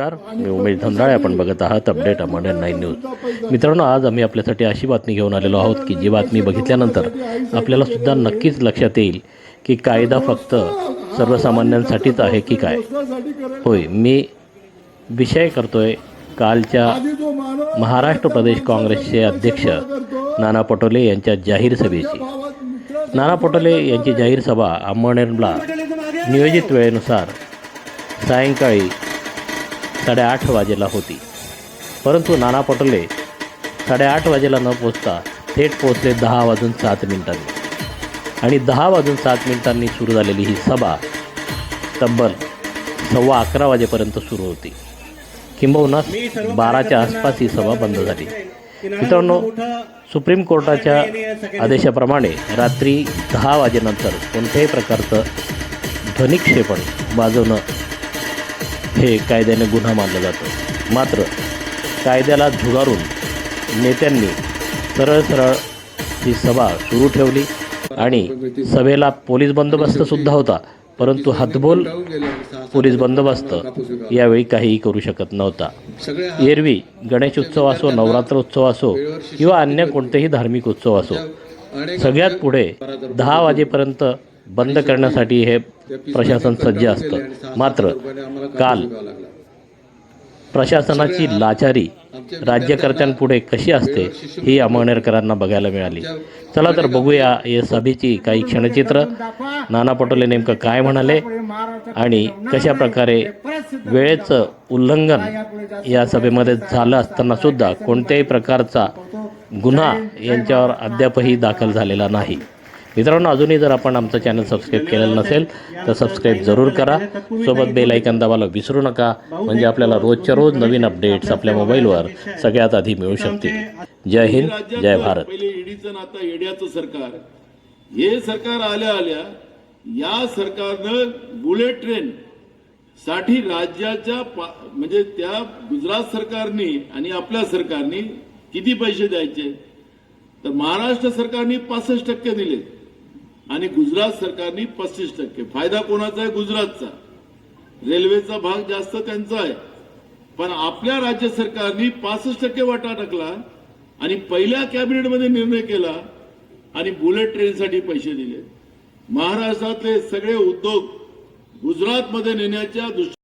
नमस्कार. मी उमेश धंदाळे आपण बघत आहात अपडेट मॉडर्न नाईन न्यूज. मित्रांनो आज आम्ही आपल्यासाठी अशी बातमी घेऊन आलेलो आहोत की जी बातमी बघितल्यानंतर आपल्याला सुद्धा नक्कीच लक्षात येईल की कायदा फक्त सर्वसामान्यांसाठीच आहे की काय? होय मी विषय करतोय कालच्या महाराष्ट्र प्रदेश काँग्रेसचे अध्यक्ष नाना पटोले यांच्या जाहीर सभेची. नाना पटोले यांची जाहीर सभा अंमळनेरला नियोजित वेळेनुसार सायंकाळी साडेआठ वाजेला होती. परंतु नाना पटोले साडेआठ वाजेला न पोचता थेट पोचले दहा वाजून सात मिनिटांनी. आणि दहा वाजून सात मिनिटांनी सुरू झालेली ही सभा तब्बल सव्वा अकरा वाजेपर्यंत सुरू होती. किंबहुना बाराच्या आसपास ही सभा बंद झाली. मित्रांनो सुप्रीम कोर्टाच्या आदेशाप्रमाणे रात्री दहा वाजेनंतर कोणत्याही प्रकारचं ध्वनिक्षेपण वाजवणं हे कायद्याने गुन्हा मानलं जातं. मात्र कायद्याला झुगारून नेत्यांनी सरळ सरळ ही सभा सुरू ठेवली आणि सभेला पोलीस बंदोबस्तसुद्धा होता. परंतु हातबोल पोलीस बंदोबस्त यावेळी काहीही करू शकत नव्हता. एरवी गणेश उत्सव असो नवरात्र उत्सव असो किंवा अन्य कोणतेही धार्मिक उत्सव असो सगळ्यात पुढे दहा वाजेपर्यंत बंद करण्यासाठी हे प्रशासन सज्ज असतं. मात्र काल प्रशासनाची लाचारी राज्यकर्त्यांपुढे कशी असते ही अमळनेरकरांना बघायला मिळाली. चला तर बघूया या सभेची काही क्षणचित्र. नाना पटोले नेमकं काय म्हणाले आणि कशा प्रकारे वेळेचं उल्लंघन या सभेमध्ये झालं असताना सुद्धा कोणत्याही प्रकारचा गुन्हा यांच्यावर अद्यापही दाखल झालेला नाही. मित्रांनो अजूनही जर आपण आमचं चॅनल सबस्क्राईब केलेलं नसेल तर सबस्क्राईब जरूर करा. सोबत बेल ऐकन दाबायला विसरू नका. म्हणजे आपल्याला रोजच्या रोज नवीन अपडेट्स आपल्या मोबाईलवर सगळ्यात आधी मिळू शकतील. जय हिंद जय भारत. पहिले ईडीचं आता येड्याचं सरकार. हे सरकार आल्या आल्या या सरकारनं बुलेट ट्रेन साठी राज्याच्या म्हणजे त्या गुजरात सरकारने आणि आपल्या सरकारने किती पैसे द्यायचे? तर महाराष्ट्र सरकारने पासष्ट टक्के दिले आणि गुजरात सरकारने पस्तीस टक्के. फायदा कोणाचा आहे? गुजरातचा. रेल्वेचा भाग जास्त त्यांचा आहे. पण आपल्या राज्य सरकारने पासष्ट टक्के वाटा टाकला आणि पहिल्या कॅबिनेटमध्ये निर्णय केला आणि बुलेट ट्रेनसाठी पैसे दिले. महाराष्ट्रातले सगळे उद्योग गुजरातमध्ये नेण्याच्या दृष्टी